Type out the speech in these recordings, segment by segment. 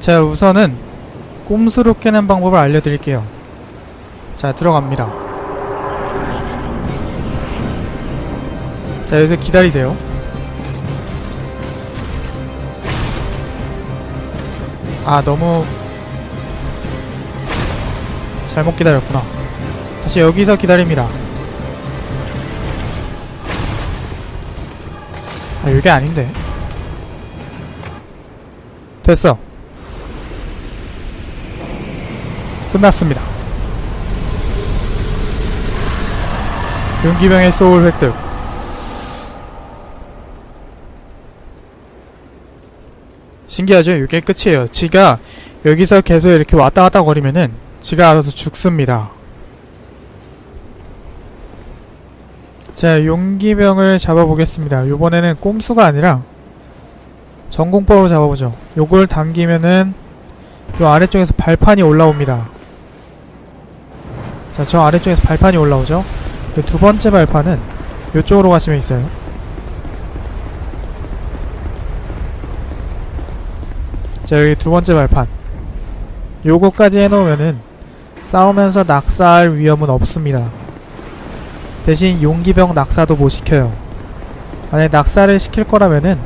자 우선은 꼼수로 깨는 방법을 알려드릴게요. 자 들어갑니다. 자 여기서 기다리세요. 아 너무 잘못 기다렸구나. 다시 여기서 기다립니다. 아 이게 아닌데. 됐어 끝났습니다. 용기병의 소울 획득. 신기하죠? 이게 끝이에요. 지가 여기서 계속 이렇게 왔다 갔다 거리면은 지가 알아서 죽습니다. 자 용기병을 잡아보겠습니다. 요번에는 꼼수가 아니라 전공법으로 잡아보죠. 요걸 당기면은 요 아래쪽에서 발판이 올라옵니다 자 저 아래쪽에서 발판이 올라오죠. 요두 번째 발판은 요쪽으로 가시면 있어요. 자 여기 두 번째 발판. 요거까지 해놓으면은 싸우면서 낙사할 위험은 없습니다. 대신 용기병 낙사도 못 시켜요. 만약 낙사를 시킬 거라면은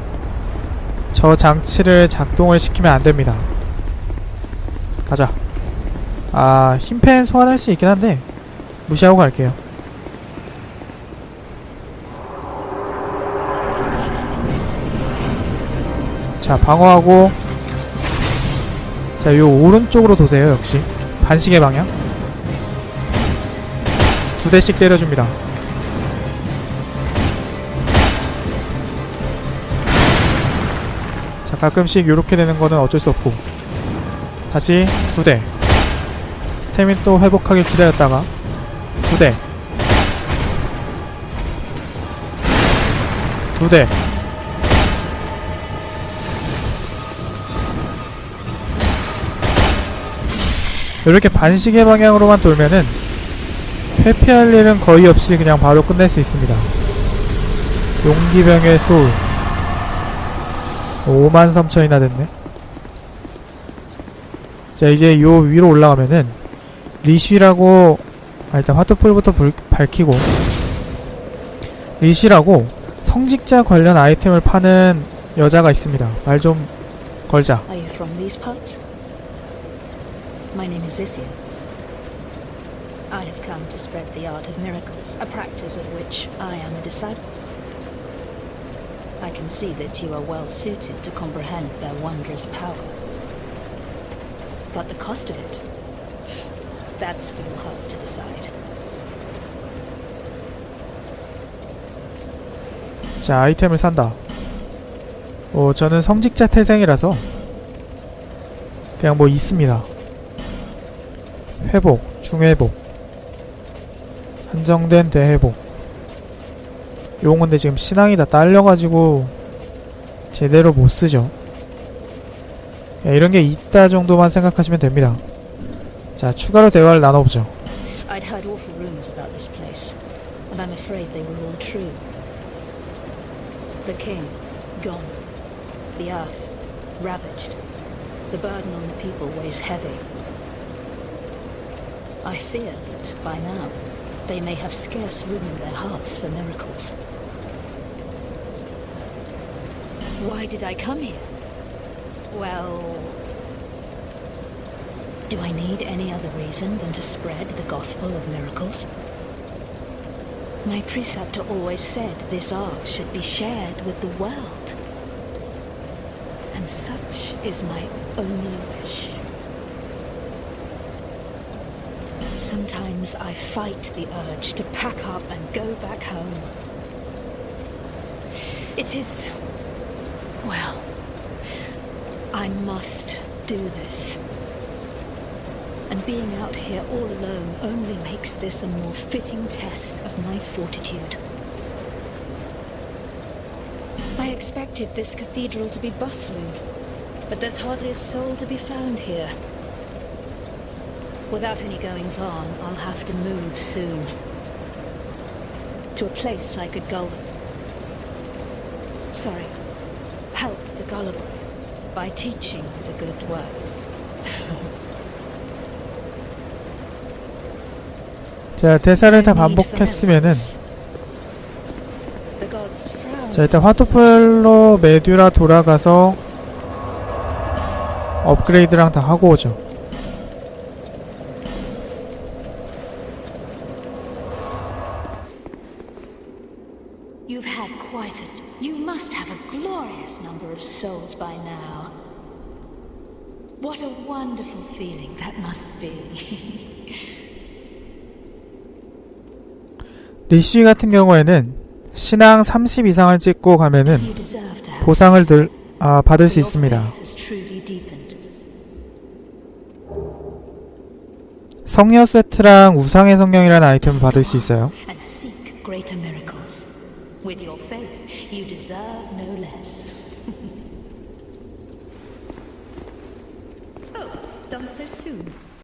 저 장치를 작동을 시키면 안 됩니다. 가자 아 힘펜 소환할 수 있긴 한데 무시하고 갈게요. 자 방어하고. 자요 오른쪽으로 도세요 역시. 반시계 방향. 두 대씩 때려줍니다. 자 가끔씩 요렇게 되는 거는 어쩔 수 없고. 다시 두대 스태민 또 회복하길 기다렸다가 두대 두대 이렇게 반시계 방향으로만 돌면은 회피할 일은 거의 없이 그냥 바로 끝낼 수 있습니다. 용기병의 소울 5만 3천이나 됐네. 자 이제 요 위로 올라가면은 리쉬라고 아, 일단 화투풀부터 불, 밝히고 리쉬라고 성직자 관련 아이템을 파는 여자가 있습니다. 말 좀 걸자. Are you from these parts? My name is Lycia. I have come to spread the art of miracles, a practice of which I am a disciple. I can see that you are well suited to comprehend their wondrous power. But the cost of it, that's for your heart to decide. 자 아이템을 산다. 어 저는 성직자 태생이라서 그냥 뭐 있습니다. 회복 중회복 한정된 대회복. 요건 근데 지금 신앙이 다 딸려가지고 제대로 못 쓰죠. 예, 이런 게 있다 정도만 생각하시면 됩니다 자 추가로 대화를 나눠보죠 I'd heard awful rumors about this place, and I'm afraid they were all true. The king, gone. The earth, ravaged. The burden on the people weighs heavy. I fear that by now, they may have scarce room in their hearts for miracles. Why did I come here? Well, do I need any other reason than to spread the gospel of miracles? My preceptor always said this art should be shared with the world. And such is my only wish. Sometimes I fight the urge to pack up and go back home. It is. Well, I must do this. And being out here all alone only makes this a more fitting test of my fortitude. I expected this cathedral to be bustling, but there's hardly a soul to be found here. Without any goings on, I'll have to move soon. To a place I could gull. Sorry. Help the gullible. By teaching the good word. 자 대사를 다 반복했으면은 자 일단 화투풀로 메듀라 돌아가서 업그레이드랑 다 하고 오죠. What a wonderful feeling that must be. 리쉬 같은 경우에는 신앙 30 이상을 찍고 가면은. 보상을 들, 아, 받을 수 있습니다. 성녀 세트랑 우상의 성령이라는 아이템을 받을 수 있어요